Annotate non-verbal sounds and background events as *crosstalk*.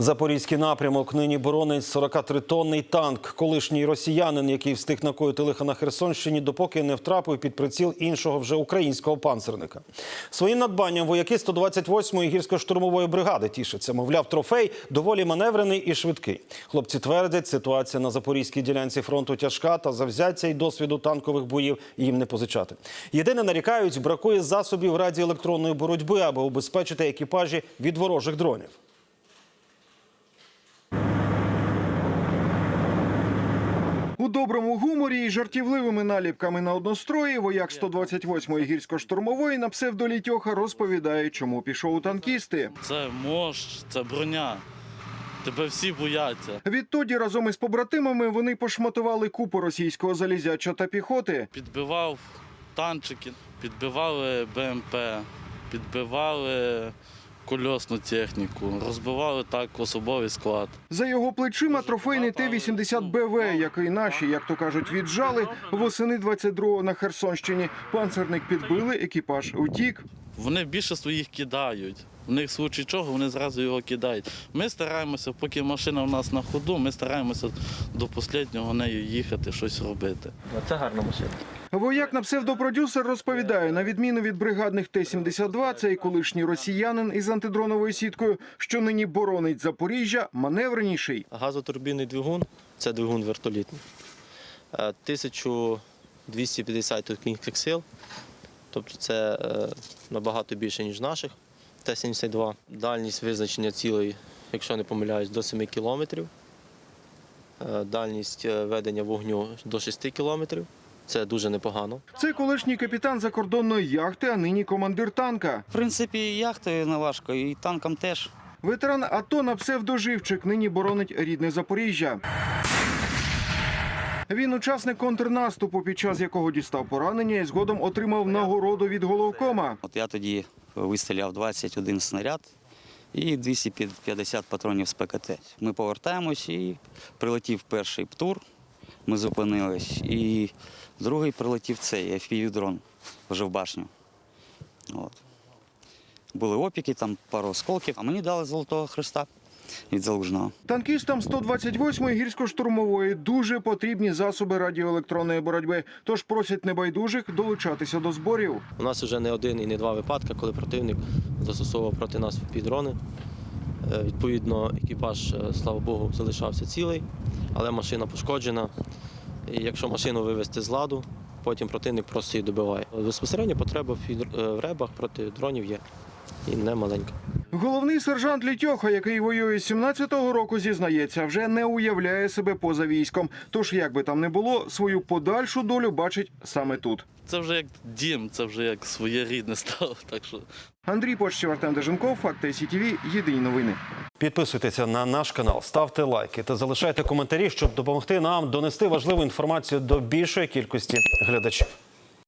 Запорізький напрямок нині боронить 43-тонний танк. Колишній росіянин, який встиг накоїти лиха на Херсонщині, допоки не втрапив під приціл іншого вже українського панцерника. Своїм надбанням вояки 128-ї гірсько-штурмової бригади тішаться. Мовляв, трофей доволі маневрений і швидкий. Хлопці твердять, ситуація на запорізькій ділянці фронту тяжка та завзяття й досвіду танкових боїв їм не позичати. Єдине нарікають, бракує засобів радіоелектронної боротьби, аби убезпечити екіпажі від ворожих дронів. У доброму гуморі і жартівливими наліпками на однострої вояк 128-ї гірсько-штурмової на псевдолі Тьоха розповідає, чому пішов у танкісти. Це мощ, це броня. Тебе всі бояться. Відтоді разом із побратимами вони пошматували купу російського залізяча та піхоти. Підбивав танчики, підбивали БМП, підбивали кольосну техніку, розбивали так особовий склад. За його плечима трофейний Т-80БВ, який наші, як то кажуть, віджали восени 22-го на Херсонщині. Панцерник підбили, екіпаж утік. Вони більше своїх кидають. В них в случаї чого вони зразу його кидають. Ми стараємося, поки машина в нас на ходу, ми стараємося до останнього нею їхати, щось робити. Це гарна машина. Вояк на псевдопродюсер розповідає, на відміну від бригадних Т-72, цей колишній росіянин із антидроновою сіткою, що нині боронить Запоріжжя, маневреніший. Газотурбінний двигун це двигун вертолітний. Е, 1250 кінських сил, тобто це е, набагато більше, ніж наших. Т-72. Дальність визначення цілей, якщо не помиляюсь, до 7 кілометрів. Е, Дальність е, ведення вогню до 6 кілометрів. Це дуже непогано. Це колишній капітан закордонної яхти, а нині командир танка. В принципі, яхтою не важко, і танкам теж. Ветеран АТО на псевдоживчик нині боронить рідне Запоріжжя. Він учасник контрнаступу, під час якого дістав поранення і згодом отримав нагороду від головкома. От я тоді вистріляв 21 снаряд і 250 патронів з ПКТ. Ми повертаємось і прилетів перший птур, ми зупинились, і другий прилетів цей FPV-дрон вже в башню. От. Були опіки, там пару осколків, а мені дали Золотого Христа від Залужного. Танкістам 128-ї гірсько-штурмової дуже потрібні засоби радіоелектронної боротьби, тож просять небайдужих долучатися до зборів. У нас вже не один і не два випадки, коли противник застосовував проти нас підрони. Е, Відповідно, екіпаж, е, слава Богу, залишався цілий, але машина пошкоджена. І якщо машину вивезти з ладу, потім противник просто її добиває. Безпосередньо потреба в е, ребах проти дронів є і не маленька. Головний сержант Літьоха, який воює з 17-го року, зізнається, вже не уявляє себе поза військом. Тож, як би там не було, свою подальшу долю бачить саме тут. Це вже як дім, це вже як своє рідне стало. *laughs* Так що Андрій Почтів, Артем Деженков, Факти СІТВ, єдині новини. Підписуйтеся на наш канал, ставте лайки та залишайте коментарі, щоб допомогти нам донести важливу інформацію до більшої кількості глядачів.